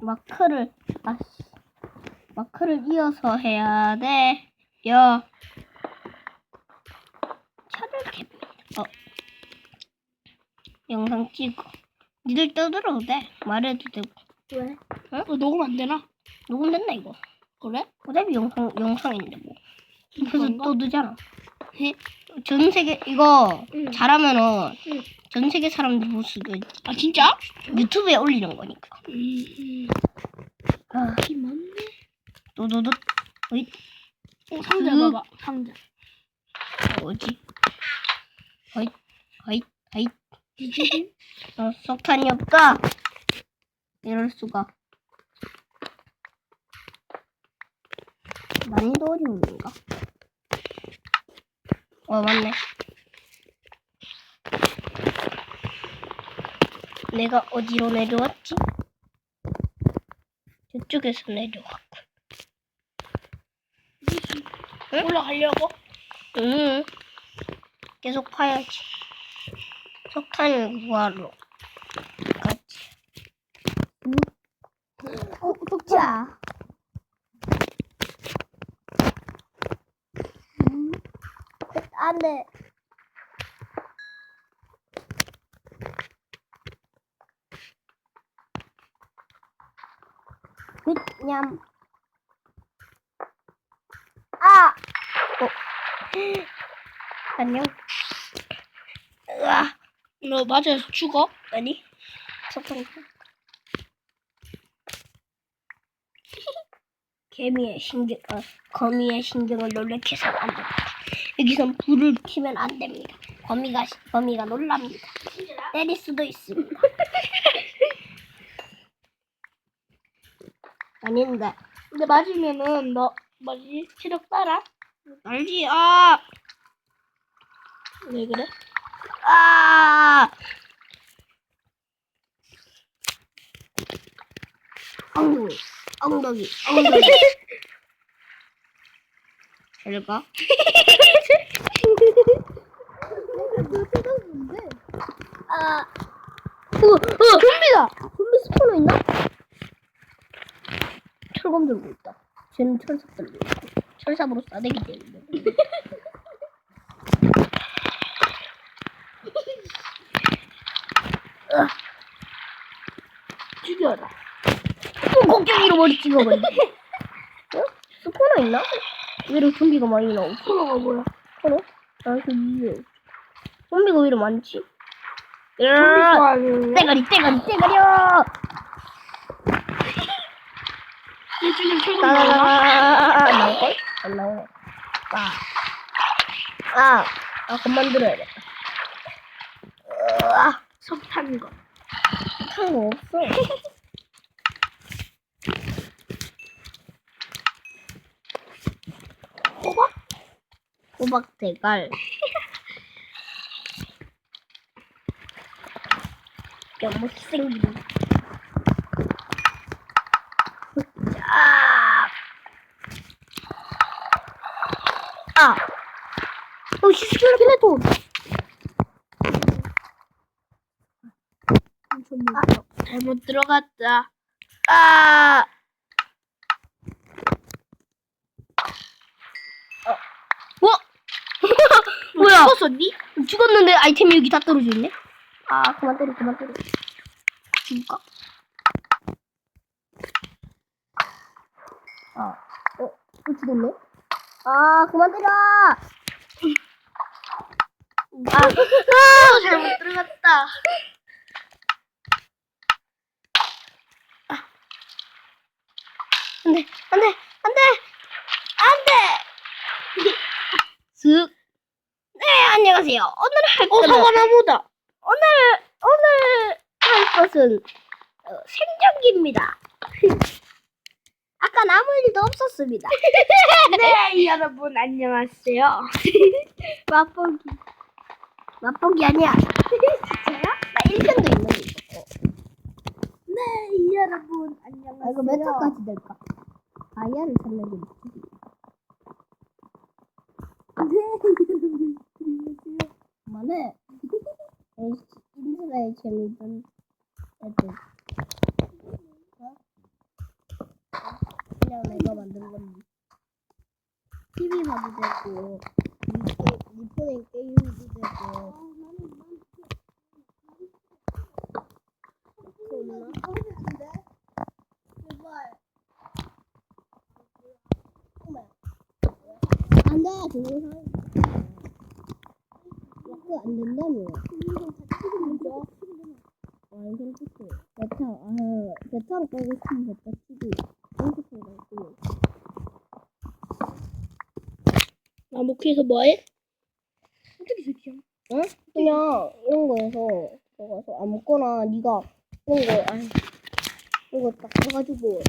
마크를 아씨 마크를 이어서 해야 돼. 여 차를 캡니다. 어 영상 찍어. 니들 떠들어도 돼. 말해도 되고. 왜? 어, 녹음 안 되나? 녹음됐나 이거? 그래? 어차피 영상 영상인데 뭐. 그래서 그런가? 떠드잖아. 전 세계 이거 응. 잘하면은 응. 전 세계 사람들 볼 수도 있아 진짜? 유튜브에 올리는 거니까. 음, 음. 아, 이 맞네. 또또또 어이 어, 상자 그- 봐봐. 상자. 뭐지? 어이 어이 어이 어, 석탄이 없다. 이럴 수가. 난이도 어려운가? 어 맞네. 내가 어디로 내려왔지? 저쪽에서 내려왔고. 응? 올라가려고? 응. 계속 파야지. 석탄을 구하러 가지. 어, 독자. 안 돼. 냠. 아! 어. 안녕. 으아. 너 맞아서 죽어? 아니? 석탄. 개미의 신경, 어, 거미의 신경을 놀래켜서는 안 됩니다. 여기선 불을 켜면 안 됩니다. 거미가, 시- 거미가 놀랍니다. 때릴 수도 있습니다. 아닌데. 근데 맞으면은 너 뭐지? 체력 따라? 알지? 아! 왜 그래? 아! 엉덩이, 엉덩이, 엉덩이. 잘 봐. 아, 어, 어, 좀비다. 좀비 스포너 있나? 철검 들고 있다. 쟤는 철삽 들고 있고 철삽으로 싸대기 때리는. 죽여라. 어, 곡괭이로 머리 찍어버리네. 어? 스포너 있나? 왜 이렇게 좀비가 많이 나오지? 프로가 뭐야? 스포너? 아, 그 위에. 좀비가 왜 이렇게 많지? 좀비 야! 좋아하는 떼가리, 떼가리, 떼가리야! 일주일 최고 나오네. 아. 아, 아, 그만 들어야겠다. 아, 석탄 거. 탄거 없어. 호박? 호박 대갈. 야, 못생긴. 아! 아! 어, 스켈레톤! 아, 잘못 들어갔다. 아! 어. 뭐? 뭐야? 죽었었니? 죽었는데 아이템이 여기 다 떨어져 있네? 아, 그만 때려, 그만 때려. 죽을까? 아, 어, 또 죽었네? 아, 그만 때려! 아, 아, 잘못 들어갔다. 아. 안 돼, 안 돼, 안 돼! 안 돼! 슥. 네, 안녕하세요. 오늘 할 어, 거는 사과나무다. 오늘 오늘 할 것은 어, 생존기입니다. 아까 아무 일도 없었습니다. 네, 여러분, 안녕하세요. 맛보기 맛보기 아니야. 진짜요? 나 1편도 있는데 이거. 어. 네, 여러분, 안녕하세요. 아, 이거 몇 차까지 될까? 다이아를 찾는 게 목적이야. 네, 여러분, 안녕하세요. 그만해. 인터넷 재미있는 애들. 어? 그냥 내가 만든 건데. TV 봐도 되고, 니, 게- 니 폰에 게임도 되고. 그렇나? 안 돼, 동영상. 그거 안 된다며. 완전 좋지. 베타, 아, 베타로 깔고 싶으면 베타 치고, 컴퓨터로 깔고. 나무키에서 뭐해? 어떻게 설치야? 응? 그냥 이런 거에서 들어가서 아무거나 네가 이런 거, 아 이거 딱 해가지고